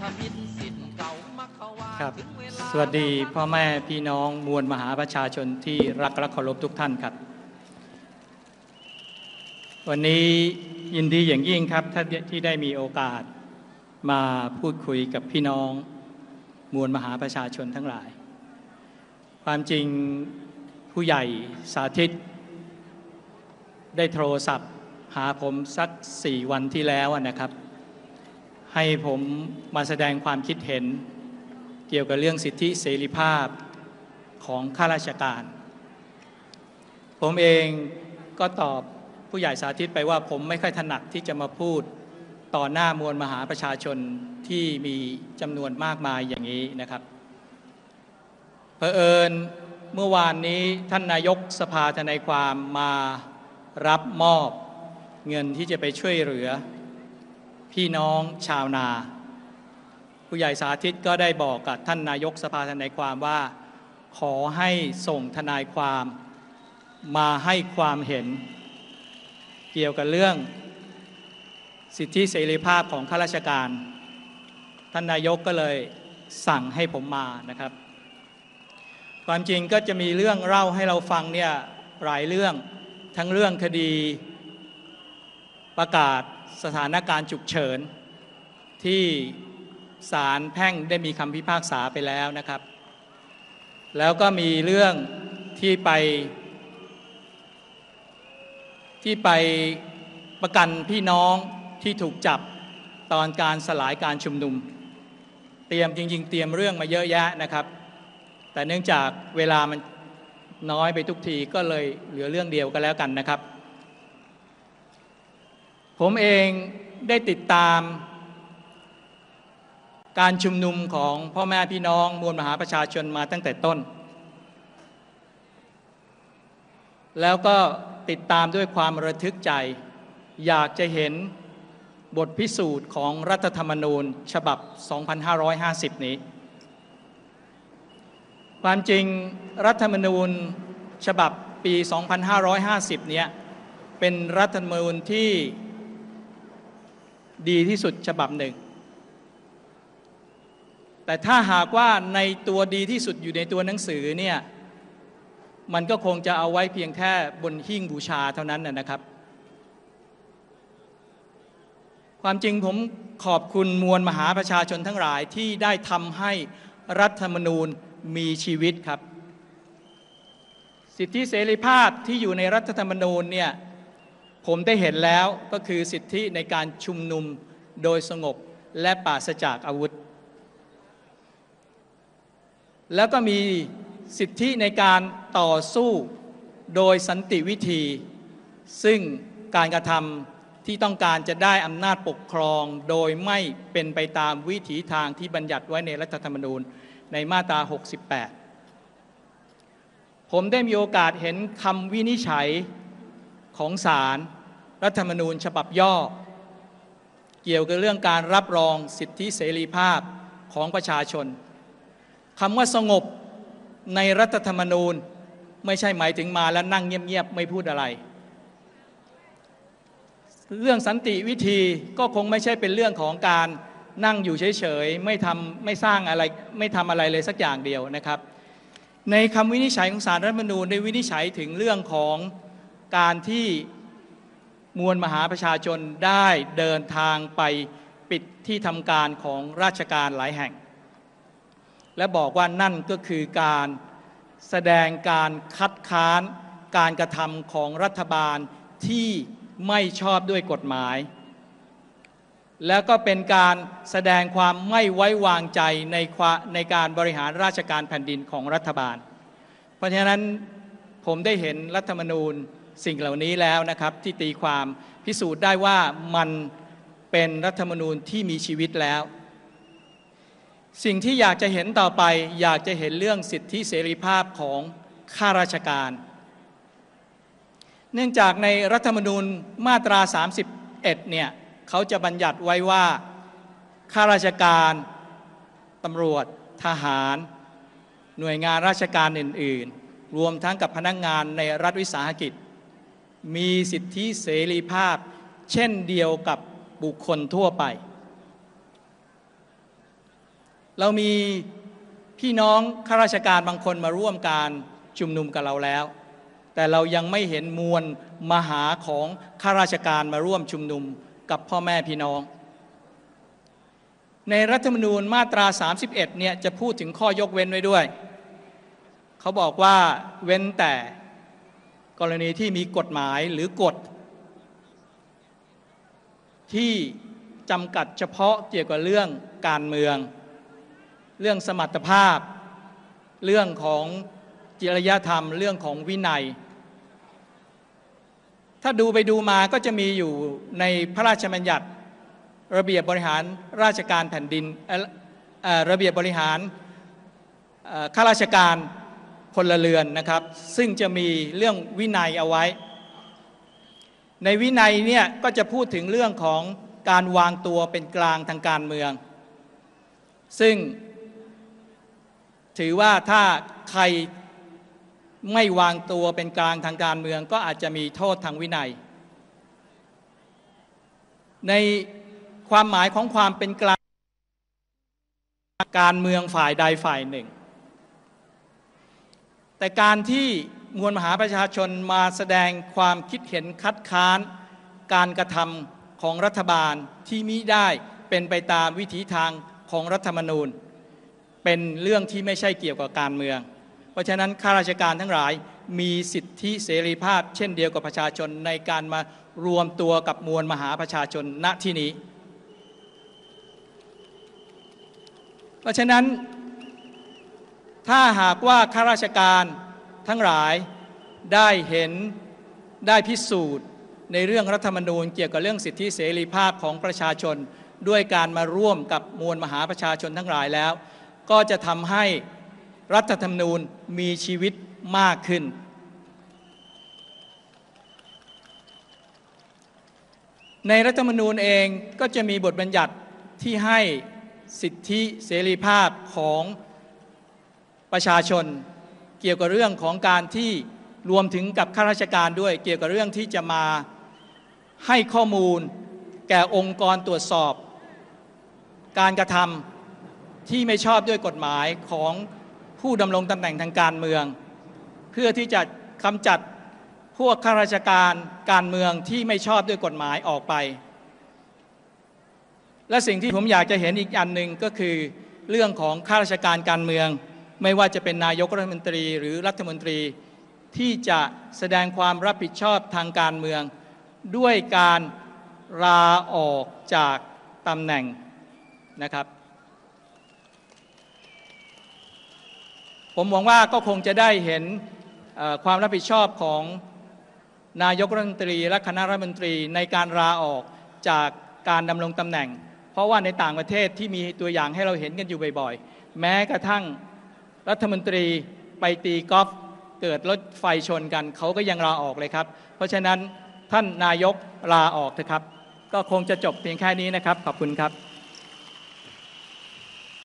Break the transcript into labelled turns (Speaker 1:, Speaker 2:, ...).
Speaker 1: ครับสวัสดีพ่อแม่พี่น้องมวลมหาประชาชนที่รักและเคารพทุกท่านครับ วันนี้ยินดีอย่างยิ่งครับท่านที่ได้มีโอกาสมาพูดคุยกับพี่น้องมวลมหาประชาชนทั้งหลาย ความจริงผู้ใหญ่สาธิต ได้โทรศัพท์ หาผมสักสี่วันที่แล้วนะครับ ให้ผมมาแสดงความคิดเห็น เกี่ยวกับเรื่องสิทธิเสรีภาพของข้าราชการ ผมเองก็ตอบผู้ใหญ่สาธิตไปว่าผมไม่ค่อยถนัดที่จะมาพูดต่อหน้ามวลมหาประชาชนที่มีจำนวนมากมายอย่างนี้นะครับเผอิญเมื่อวานนี้ท่านนายกสภาทนายความมารับมอบเงินที่จะไปช่วยเหลือ พี่น้องชาวนา ผู้ใหญ่สาธิตก็ได้บอกกับท่านนายกสภาทนายความว่า ขอให้ส่งทนายความมาให้ความเห็น เกี่ยวกับเรื่อง สิทธิเสรีภาพของข้าราชการ ท่านนายกก็เลยสั่งให้ผมมานะครับ ความจริงก็จะมีเรื่องเล่าให้เราฟังเนี่ยหลายเรื่องทั้งเรื่องคดีประกาศ สถานการณ์ฉุกเฉิน ที่ศาลแพ่งได้มีคำพิพากษาไปแล้วนะครับ แล้วก็มีเรื่องที่ไป ที่ไปประกันพี่น้องที่ถูกจับตอนการสลายการชุมนุม เตรียมจริง ๆ เตรียมเรื่องมาเยอะแยะนะครับ แต่เนื่องจากเวลามันน้อยไปทุกทีก็เลยเหลือเรื่องเดียวกันแล้วกันนะครับ ผมเองได้ติดตาม การชุมนุมของพ่อแม่พี่น้องมวลมหาประชาชนมาตั้งแต่ต้น แล้วก็ติดตามด้วยความระทึกใจ อยากจะเห็นบทพิสูจน์ของรัฐธรรมนูญฉบับ 2550 นี้ ความจริงรัฐธรรมนูญฉบับปี 2550 เนี้ยเป็นรัฐธรรมนูญที่ ดีที่สุดฉบับหนึ่ง แต่ถ้าหากว่าในตัวดีที่สุดอยู่ในตัวหนังสือเนี่ยมันก็คงจะเอาไว้เพียงแค่บนหิ้งบูชาเท่านั้นนะครับ ความจริงผมขอบคุณมวลมหาประชาชนทั้งหลายที่ได้ทำให้รัฐธรรมนูญมีชีวิตครับ สิทธิเสรีภาพที่อยู่ในรัฐธรรมนูญเนี่ย ผมได้เห็นแล้วก็คือสิทธิในการชุมนุมโดยสงบและปราศจากอาวุธ แล้วก็มีสิทธิในการต่อสู้โดยสันติวิธี ซึ่งการกระทำที่ต้องการจะได้อำนาจปกครอง โดยไม่เป็นไปตามวิถีทางที่บัญญัติไว้ในรัฐธรรมนูญในมาตรา 68 ผมได้มีโอกาสเห็นคำวินิจฉัย ของศาลรรัฐธรรมนูญฉบับย่อ เกี่ยวกับเรื่องการรับรองสิทธิเสรีภาพของประชาชนคำว่าสงบในรัฐธรรมนูญไม่ใช่หมายถึงมาแล้วนั่งเงียบๆไม่พูดอะไร เรื่องสันติวิธีก็คงไม่ใช่เป็นเรื่องของการนั่งอยู่เฉยๆไม่ทำไม่สร้างอะไรไม่ทำอะไรเลยสักอย่างเดียวนะครับ ในคำวินิจฉัยของศาลรัฐธรรมนูญได้วินิจฉัยถึงเรื่องของ การที่มวลมหาประชาชนได้เดินทางไปปิดที่ทำการของราชการหลายแห่ง และบอกว่านั่นก็คือการแสดงการคัดค้านการกระทำของรัฐบาลที่ไม่ชอบด้วยกฎหมาย แล้วก็เป็นการแสดงความไม่ไว้วางใจในในการบริหารราชการแผ่นดินของรัฐบาล เพราะฉะนั้นผมได้เห็นรัฐธรรมนูญ สิ่งเหล่านี้แล้วนะครับที่ตีความพิสูจน์ได้ว่ามันเป็นรัฐธรรมนูญที่มีชีวิตแล้ว สิ่งที่อยากจะเห็นต่อไปอยากจะเห็นเรื่องสิทธิเสรีภาพของข้าราชการ เนื่องจากในรัฐธรรมนูญมาตรา 31 เนี่ยเขาจะบัญญัติไว้ว่าข้าราชการตำรวจทหาร หน่วยงานราชการอื่น ๆ รวมทั้งกับพนักงงานในรัฐวิสาหกิจ มีสิทธิเสรีภาพ เช่นเดียวกับบุคคลทั่วไป เรามีพี่น้องข้าราชการบางคนมาร่วมการชุมนุมกับเราแล้ว แต่เรายังไม่เห็นมวลมหาของข้าราชการมาร่วมชุมนุมกับพ่อแม่พี่น้อง ในรัฐธรรมนูญมาตรา 31เนี่ยจะพูดถึงข้อยกเว้นไว้ด้วย เขาบอกว่าเว้นแต่ กรณีที่มีกฎหมายหรือกฎ ที่จำกัดเฉพาะเกี่ยวกับเรื่องการเมือง เรื่องสมรรถภาพ เรื่องของจริยธรรม เรื่องของวินัย ถ้าดูไปดูมาก็จะมีอยู่ในพระราชบัญญัติระเบียบบริหารราชการแผ่นดินระเบียบบริหารข้าราชการ พลเรือนนะครับ ซึ่งจะมีเรื่องวินัยเอาไว้ ในวินัยเนี่ยก็จะพูดถึงเรื่องของการวางตัวเป็นกลางทางการเมือง ซึ่ง ถือว่าถ้าใครไม่วางตัวเป็นกลางทางการเมือง ก็อาจจะมีโทษทางวินัย ในความหมายของความเป็นกลางการเมืองฝ่ายใดฝ่ายหนึ่ง แต่การที่มวลมหาประชาชนมาแสดงความคิดเห็นคัดค้าน การกระทำของรัฐบาลที่มิได้เป็นไปตามวิถีทางของรัฐธรรมนูญ เป็นเรื่องที่ไม่ใช่เกี่ยวกับการเมือง เพราะฉะนั้นข้าราชการทั้งหลายมีสิทธิเสรีภาพ เช่นเดียวกับประชาชนในการมารวมตัวกับมวลมหาประชาชนณที่นี้ เพราะฉะนั้น ถ้าหากว่าข้าราชการทั้งหลายได้เห็นได้พิสูจน์ ในเรื่องรัฐธรรมนูญ เกี่ยวกับเรื่องสิทธิเสรีภาพของประชาชน ด้วยการมาร่วมกับมวลมหาประชาชนทั้งหลายแล้ว ก็จะทำให้รัฐธรรมนูญมีชีวิตมากขึ้น ในรัฐธรรมนูญเองก็จะมีบทบัญญัติที่ให้สิทธิเสรีภาพของ ประชาชน เกี่ยวกับเรื่องของการที่รวมถึงกับข้าราชการด้วย เกี่ยวกับเรื่องที่จะมาให้ข้อมูล แก่องค์กรตรวจสอบ การกระทำที่ไม่ชอบด้วยกฎหมายของผู้ดำรงตำแหน่งทางการเมือง เพื่อที่จะกำจัดพวกข้าราชการการเมืองที่ไม่ชอบด้วยกฎหมายออกไป และสิ่งที่ผมอยากจะเห็นอีกอันหนึ่งก็คือเรื่องของข้าราชการการเมือง ไม่ว่าจะเป็นนายกรัฐมนตรีหรือรัฐมนตรีที่จะแสดงความรับผิดชอบทางการเมือง ด้วยการลาออกจากตำแหน่งนะครับ ผมหวังว่าก็คงจะได้เห็นความรับผิดชอบของนายกรัฐมนตรีและคณะรัฐมนตรีในการลาออกจากการดำรงตำแหน่ง เพราะว่าในต่างประเทศที่มีตัวอย่างให้เราเห็นกันอยู่บ่อยๆ แม้กระทั่ง รัฐมนตรีไปตีกอล์ฟเกิดรถไฟชนกัน เขาก็ยังลาออกเลยครับ เพราะฉะนั้นท่านนายกลาออกเถอะครับ ก็คงจะจบเพียงแค่นี้นะครับ ขอบคุณครับ